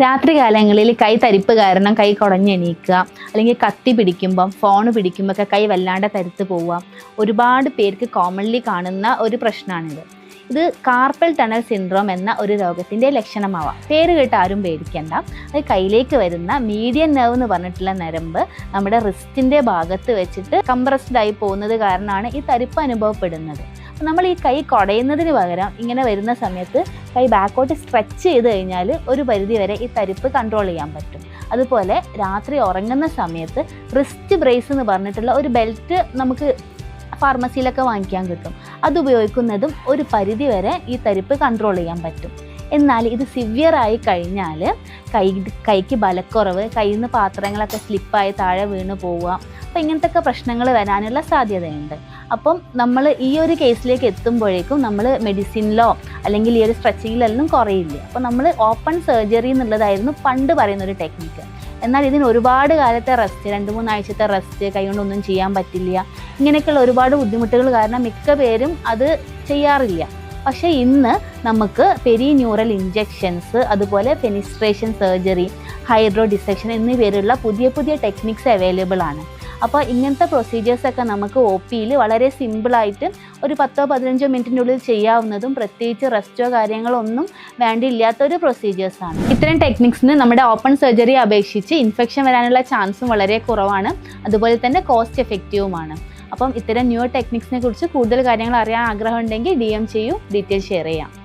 രാത്രി കാലങ്ങളിൽ കൈ തരിപ്പ് കാരണം കൈ കുടഞ്ഞെണീക്കുക അല്ലെങ്കിൽ കത്തി പിടിക്കുമ്പം ഫോൺ പിടിക്കുമ്പോൾ ഒക്കെ കൈ വല്ലാണ്ട് തരുത്ത് പോവുക. ഒരുപാട് പേർക്ക് കോമൺലി കാണുന്ന ഒരു പ്രശ്നമാണിത് ഇത് കാർപ്പൽ ടണൽ സിൻഡ്രോം എന്ന ഒരു രോഗത്തിന്റെ ലക്ഷണമാവാം. പേര് കേട്ട് ആരും പേടിക്കേണ്ട. അത് കയ്യിലേക്ക് വരുന്ന മീഡിയൻ നെർവ് എന്ന് പറഞ്ഞിട്ടുള്ള നരമ്പ് നമ്മുടെ റിസ്റ്റിന്റെ ഭാഗത്ത് വെച്ചിട്ട് കംപ്രസ്ഡ് ആയി പോകുന്നത് കാരണമാണ് ഈ തരിപ്പ് അനുഭവപ്പെടുന്നത്. നമ്മൾ ഈ കൈ കുടയുന്നതിന് പകരം ഇങ്ങനെ വരുന്ന സമയത്ത് കൈ ബാക്കോട്ട് സ്ട്രെച്ച് ചെയ്ത് കഴിഞ്ഞാൽ ഒരു പരിധി വരെ ഈ തരിപ്പ് കൺട്രോൾ ചെയ്യാൻ പറ്റും. അതുപോലെ രാത്രി ഉറങ്ങുന്ന സമയത്ത് റിസ്റ്റ് ബ്രേസ് എന്ന് പറഞ്ഞിട്ടുള്ള ഒരു ബെൽറ്റ് നമുക്ക് ഫാർമസിയിലൊക്കെ വാങ്ങിക്കാൻ കിട്ടും. അത് ഉപയോഗിക്കുന്നതും ഒരു പരിധി വരെ ഈ തരിപ്പ് കൺട്രോൾ ചെയ്യാൻ പറ്റും. എന്നാൽ ഇത് സിവിയർ ആയി കഴിഞ്ഞാൽ കൈ കൈക്ക് ബലക്കുറവ് കയ്യിൽ നിന്ന് പാത്രങ്ങളൊക്കെ സ്ലിപ്പായി താഴെ വീണ് പോവുക അപ്പോൾ ഇങ്ങനത്തെ ഒക്കെ പ്രശ്നങ്ങൾ വരാനുള്ള സാധ്യതയുണ്ട്. അപ്പം നമ്മൾ ഈ ഒരു കേസിലേക്ക് എത്തുമ്പോഴേക്കും നമ്മൾ മെഡിസിനിലോ അല്ലെങ്കിൽ ഈ ഒരു സ്ട്രെച്ചിങ്ങിലൊന്നും കുറയില്ല. അപ്പോൾ നമ്മൾ ഓപ്പൺ സർജറി എന്നുള്ളതായിരുന്നു പണ്ട് പറയുന്ന ഒരു ടെക്നിക്ക് എന്നാൽ ഇതിന് ഒരുപാട് കാലത്തെ റെസ്റ്റ് രണ്ട് മൂന്നാഴ്ചത്തെ റെസ്റ്റ് കൈകൊണ്ടൊന്നും ചെയ്യാൻ പറ്റില്ല. ഇങ്ങനെയൊക്കെയുള്ള ഒരുപാട് ബുദ്ധിമുട്ടുകൾ കാരണം മിക്ക പേരും അത് ചെയ്യാറില്ല. പക്ഷേ ഇന്ന് നമുക്ക് പെരി ന്യൂറൽ ഇഞ്ചെക്ഷൻസ് അതുപോലെ ഫെനിസ്ട്രേഷൻ സർജറി ഹൈഡ്രോ ഡിസെക്ഷൻ എന്നീ പേരുള്ള പുതിയ പുതിയ ടെക്നിക്സ് അവൈലബിൾ ആണ്. അപ്പോൾ ഇങ്ങനത്തെ പ്രൊസീജിയേഴ്സൊക്കെ നമുക്ക് ഒ പിയിൽ വളരെ സിമ്പിളായിട്ട് ഒരു പത്തോ പതിനഞ്ചോ മിനിറ്റിന്റെ ഉള്ളിൽ ചെയ്യാവുന്നതും പ്രത്യേകിച്ച് റെസ്റ്റോ കാര്യങ്ങളോ ഒന്നും വേണ്ടിയില്ലാത്ത ഒരു പ്രൊസീജിയേഴ്സ് ആണ്. ഇത്തരം ടെക്നിക്സിന് നമ്മുടെ ഓപ്പൺ സർജറി അപേക്ഷിച്ച് ഇൻഫെക്ഷൻ വരാനുള്ള ചാൻസും വളരെ കുറവാണ്. അതുപോലെ തന്നെ കോസ്റ്റ് എഫക്റ്റീവുമാണ് അപ്പം ഇത്തരം ന്യൂ ടെക്നിക്സിനെ കുറിച്ച് കൂടുതൽ കാര്യങ്ങൾ അറിയാൻ ആഗ്രഹമുണ്ടെങ്കിൽ ഡി എം ചെയ്യൂ ഡീറ്റെയിൽ ഷെയർ ചെയ്യാം.